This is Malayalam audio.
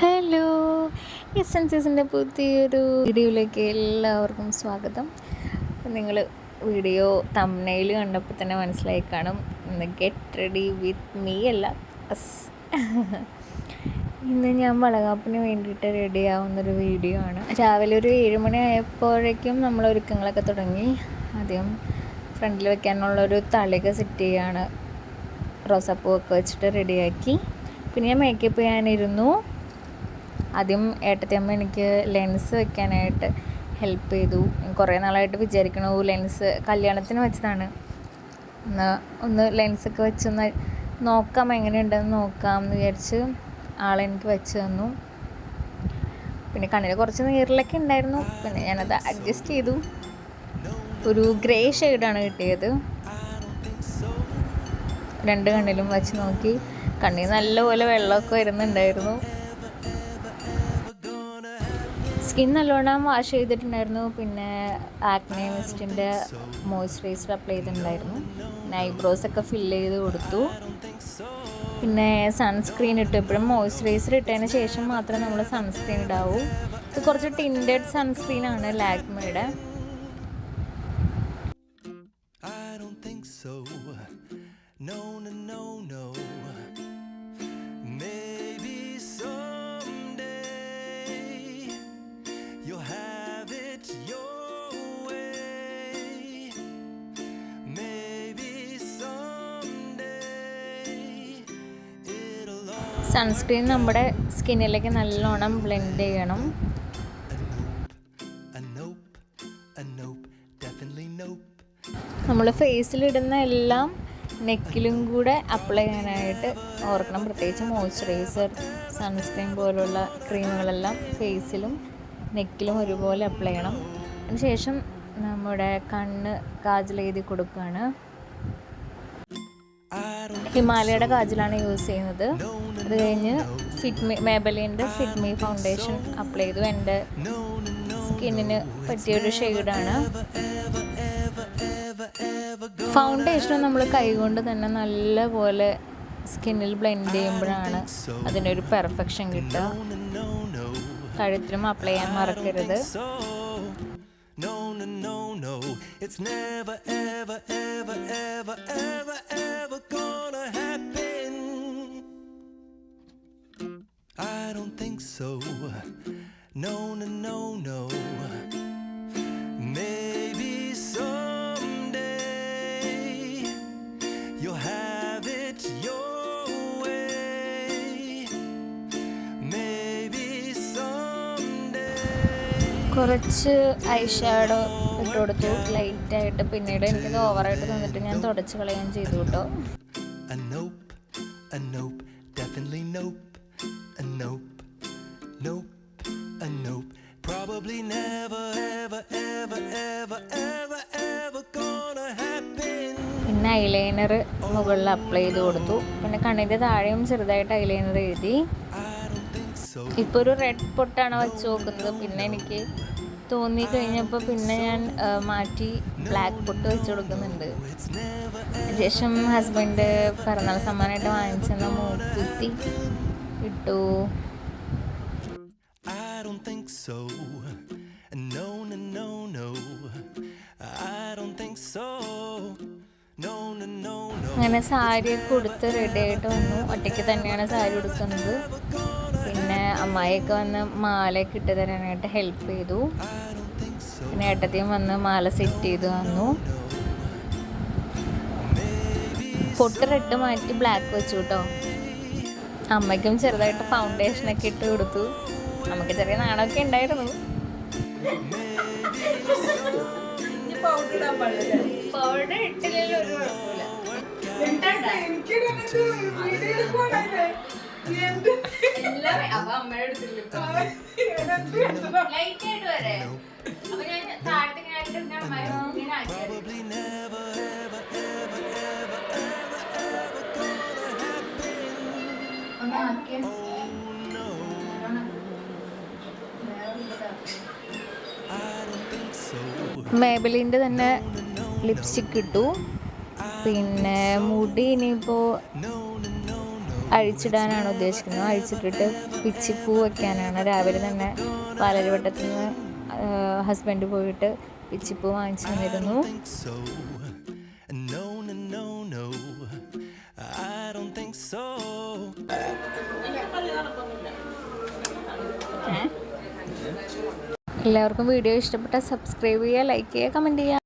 ഹലോ. എസെൻസസിന്റെ പുതിയൊരു വീഡിയോയിലേക്ക് എല്ലാവർക്കും സ്വാഗതം. നിങ്ങൾ വീഡിയോ തമ്മനയിൽ കണ്ടപ്പോൾ തന്നെ മനസ്സിലായി കാണും. ഇന്ന് ഗെറ്റ് റെഡി വിത്ത് മീ അല്ല. ഇന്ന് ഞാൻ വളകാപ്പിന് വേണ്ടിയിട്ട് റെഡി ആവുന്നൊരു വീഡിയോ ആണ്. രാവിലെ ഒരു ഏഴ് മണി ആയപ്പോഴേക്കും നമ്മൾ ഒരുക്കങ്ങളൊക്കെ തുടങ്ങി. ആദ്യം ഫ്രണ്ടിൽ വെക്കാനുള്ളൊരു തളിക സെറ്റ് ചെയ്യാണ്. റോസാപ്പൂവൊക്കെ വെച്ചിട്ട് റെഡിയാക്കി. പിന്നെ ഞാൻ മേക്കപ്പ് ചെയ്യാനിരുന്നു. ആദ്യം ഏട്ടത്തിയമ്മ എനിക്ക് ലെൻസ് വെക്കാനായിട്ട് ഹെൽപ്പ് ചെയ്തു. കുറേ നാളായിട്ട് വിചാരിക്കണു ലെൻസ് കല്യാണത്തിന് വെച്ചതാണ്. ഒന്ന് ഒന്ന് ലെൻസൊക്കെ വെച്ചൊന്ന് നോക്കാം എങ്ങനെയുണ്ടെന്ന് നോക്കാം എന്ന് വിചാരിച്ച് ആളെനിക്ക് വെച്ച് തന്നു. പിന്നെ കണ്ണിൽ കുറച്ച് നീറിലൊക്കെ ഉണ്ടായിരുന്നു. പിന്നെ ഞാനത് അഡ്ജസ്റ്റ് ചെയ്തു. ഒരു ഗ്രേ ഷെയ്ഡാണ് കിട്ടിയത്. രണ്ട് കണ്ണിലും വച്ച് നോക്കി. കണ്ണിൽ നല്ലപോലെ വെള്ളമൊക്കെ വരുന്നുണ്ടായിരുന്നു. സ്കിൻ നല്ലോണം വാഷ് ചെയ്തിട്ടുണ്ടായിരുന്നു. പിന്നെ ആക്നെ മിസ്റ്റിന്റെ മോയ്സ്ചറൈസർ അപ്ലൈ ചെയ്തിട്ടുണ്ടായിരുന്നു. പിന്നെ ഐബ്രോസ് ഒക്കെ ഫില്ല് ചെയ്ത് കൊടുത്തു. പിന്നെ സൺസ്ക്രീൻ ഇട്ടു. എപ്പോഴും മോയ്സ്ചറൈസർ ഇട്ടതിന് ശേഷം മാത്രമേ നമ്മൾ സൺസ്ക്രീൻ ഇടാവൂ. ഇത് കുറച്ച് ടിൻഡഡ് സൺസ്ക്രീൻ ആണ് ലാക്മയുടെ so. No, no, no, no. Maybe someday you'll have it your way. Maybe someday it'll all sunscreen നമ്മുടെ സ്കിന്നിലേക്ക് നല്ലോണം ബ്ലെൻഡ് ചെയ്യണം നമ്മൾ ഫേസിലിടുന്ന എല്ലാം നെക്കിലും കൂടെ അപ്ലൈ ചെയ്യാനായിട്ട് ഓർക്കണം. പ്രത്യേകിച്ച് മോയ്സ്ചറൈസർ സൺസ്ക്രീൻ പോലുള്ള ക്രീമുകളെല്ലാം ഫേസിലും നെക്കിലും ഒരുപോലെ അപ്ലൈ ചെയ്യണം. അതിനുശേഷം നമ്മുടെ കണ്ണ് കാജൽ എഴുതി കൊടുക്കുകയാണ് ഹിമാലയയുടെ കാജലാണ് യൂസ് ചെയ്യുന്നത്. അത് കഴിഞ്ഞ് ഫിറ്റ്മി മേബലിന്റെ ഫിറ്റ്മി ഫൗണ്ടേഷൻ അപ്ലൈ ചെയ്തു. എന്റെ സ്കിന്നിന് പറ്റിയൊരു ഷെയ്ഡാണ് ഫൗണ്ടേഷൻ നമ്മൾ കൈകൊണ്ട് തന്നെ നല്ലപോലെ സ്കിന്നിൽ ബ്ലെൻഡ് ചെയ്യുമ്പോഴാണ് അതിനൊരു പെർഫെക്ഷൻ കിട്ടുക കഴുത്തിലും അപ്ലൈ ചെയ്യാൻ മറക്കരുത്. I don't think so. No, no, no, no. കുറച്ച് ഐ ഷാഡോ ഇട്ട് കൊടുത്തു ലൈറ്റായിട്ട് പിന്നീട് എനിക്കത് ഓവറായിട്ട് തന്നിട്ട് ഞാൻ തുടച്ച് കളയാൻ ചെയ്തു കേട്ടോ. Probably never, ever, ever, ever, ever, ever gonna happen. പിന്നെ ഐലൈനർ മുകളിൽ അപ്ലൈ ചെയ്ത് കൊടുത്തു പിന്നെ കണ്ണിന്റെ താഴെയും ചെറുതായിട്ട് ഐലൈനർ എഴുതി ഇപ്പോൾ ഒരു റെഡ് പൊട്ടാണ് വെച്ച് നോക്കുന്നത്. പിന്നെ എനിക്ക് തോന്നി കഴിഞ്ഞപ്പോൾ പിന്നെ ഞാൻ മാറ്റി ബ്ലാക്ക് പൊട്ട് വെച്ച് കൊടുക്കുന്നുണ്ട്. ശേഷം ഹസ്ബൻഡ് പിറന്നാൾ സമ്മാനമായിട്ട് വാങ്ങിച്ചെന്ന മൂക്കുത്തി ഇട്ടു. No, no, no, no. I don't think so. അങ്ങനെ സാരി കൊടുത്ത് റെഡി ആയിട്ട് വന്നു. ഒറ്റയ്ക്ക് തന്നെയാണ് സാരി ഉടുക്കുന്നത്. പിന്നെ അമ്മായിയൊക്കെ വന്ന് മാലയൊക്കെ ഇട്ട് തരാനായിട്ട് ഹെൽപ്പ് ചെയ്തു. പിന്നെ ഏട്ടത്തിയും വന്ന് മാല സെറ്റ് ചെയ്ത് തന്നു. പൊട്ട് റെഡ് മാറ്റി ബ്ലാക്ക് വെച്ചു കേട്ടോ അമ്മയ്ക്കും ചെറുതായിട്ട് ഫൗണ്ടേഷനൊക്കെ ഇട്ട് കൊടുത്തു. നമുക്ക് ചെറിയ നാണമൊക്കെ ഉണ്ടായിരുന്നു. പൗഡർ ഇട്ടില്ലല്ലോ ഒരു കുഴപ്പമില്ല. So. മേബലിന്റെ തന്നെ ലിപ്സ്റ്റിക് ഇട്ടു. പിന്നെ മുടി ഇനിയിപ്പോൾ no. അഴിച്ചിടാനാണ് ഉദ്ദേശിക്കുന്നത്. അഴിച്ചിട്ടിട്ട് പിച്ചിപ്പൂ വയ്ക്കാനാണ് രാവിലെ തന്നെ പാലരുവട്ടത്തിൽ നിന്ന് ഹസ്ബൻഡ് പോയിട്ട് പിച്ചിപ്പൂ വാങ്ങിച്ചു തന്നിരുന്നു. എല്ലാവർക്കും വീഡിയോ ഇഷ്ടപ്പെട്ടാൽ സബ്സ്ക്രൈബ് ചെയ്യുക ലൈക്ക് ചെയ്യുക കമന്റ് ചെയ്യുക.